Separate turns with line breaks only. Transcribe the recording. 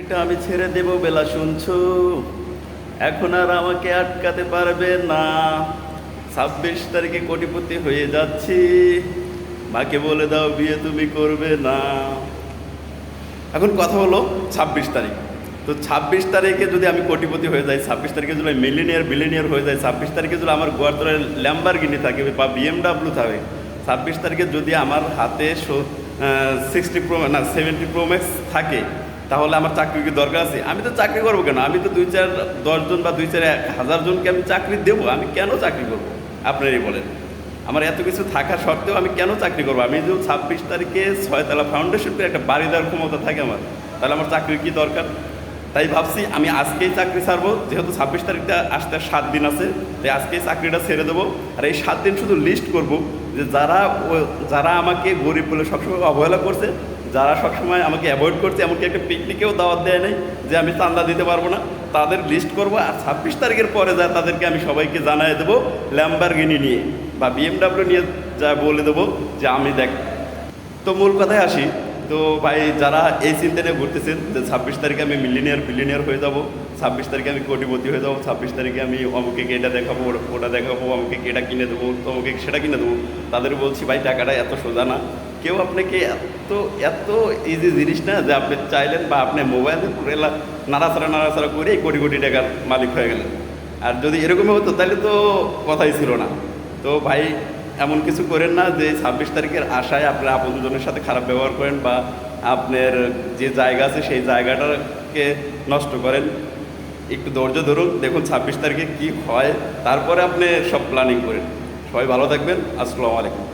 এটা আমি ছেড়ে দেব বেলা, শুনছো? এখন আর আমাকে আটকাতে পারবে না। ছাব্বিশ তারিখে কোটিপতি হয়ে যাচ্ছি। মাকে বলে দাও, বিয়ে তুমি করবে না। এখন কথা হলো ছাব্বিশ তারিখ। তো ছাব্বিশ তারিখে যদি আমি কোটিপতি হয়ে যাই, ছাব্বিশ তারিখে যদি মিলিনিয়ার, বিলিনিয়ার হয়ে যায় ছাব্বিশ তারিখে যদি আমার গোয়ার ল্যাম্বার গিনি থাকে, বা বিএমডাব্লিউ থাকে, ছাব্বিশ তারিখে যদি আমার হাতে সিক্সটি প্রো না সেভেন্টি প্রো ম্যাক্স থাকে তাহলে আমার চাকরি কি দরকার আছে? আমি তো চাকরি করব কেন? আমি তো দুই চার দশজন বা দুই চার হাজার জনকে আমি চাকরি দেবো। আমি কেন চাকরি করব? আপনারই বলেন। আমার এত কিছু থাকার সত্ত্বেও আমি কেন চাকরি করব? আমি যদি ছাব্বিশ তারিখে ছয়তলা ফাউন্ডেশন করে একটা বাড়ি দেওয়ার ক্ষমতা থাকে আমার। তাহলে আমার চাকরির কি দরকার? তাই ভাবছি আমি আজকেই চাকরি ছাড়বো। যেহেতু ছাব্বিশ তারিখটা আসতে সাত দিন আছে, তাই আজকেই চাকরিটা ছেড়ে দেবো। আর এই সাত দিন শুধু লিস্ট করব যে যারা যারা আমাকে গরিব বলে সবসময় অবহেলা করছে যারা সবসময় আমাকে অ্যাভয়েড করছে, এমনকি একটা পিকনিকেও দাওয়াত দেয় নাই যে আমি চান্দা দিতে পারব না, তাদের লিস্ট করব আর ছাব্বিশ তারিখের পরে যা তাদেরকে আমি সবাইকে জানাই দেবো ল্যাম্বারগিনি নিয়ে বা বিএমডাব্লিউ নিয়ে যা বলে দেবো যে আমি দেখ। তো মূল কথায় আসি, তো ভাই যারা এই চিন্তা নিয়ে ঘুরতেছেন যে ছাব্বিশ তারিখে আমি মিলিনিয়ার বিলিনিয়ার হয়ে যাব, ছাব্বিশ তারিখে আমি কোটিপতি হয়ে যাব, ছাব্বিশ তারিখে আমি অমুকে এটা দেখাবো, ওটা দেখাবো অমুকে এটা কিনে দেবো তমুকে সেটা কিনে দেবো, তাদের বলছি, ভাই, টাকাটা এত সোজা না। কেউ আপনাকে এত এত ইজি জিনিস না যে আপনি চাইলেন বা আপনি মোবাইলে পুরো নাড়াচাড়া নাড়াচাড়া করে কোটি কোটি টাকার মালিক হয়ে গেলেন। আর যদি এরকমই হতো, তাহলে তো কথাই ছিল না। তো ভাই, এমন কিছু করেন না যে ছাব্বিশ তারিখের আশায় আপনার আপনজনের সাথে খারাপ ব্যবহার করেন বা আপনার যে জায়গা আছে সেই জায়গাটাকে নষ্ট করেন। একটু ধৈর্য ধরুন, দেখুন ছাব্বিশ তারিখে কি হয়, তারপরে আপনি সব প্ল্যানিং করেন। সবাই ভালো থাকবেন, আসসালামু আলাইকুম।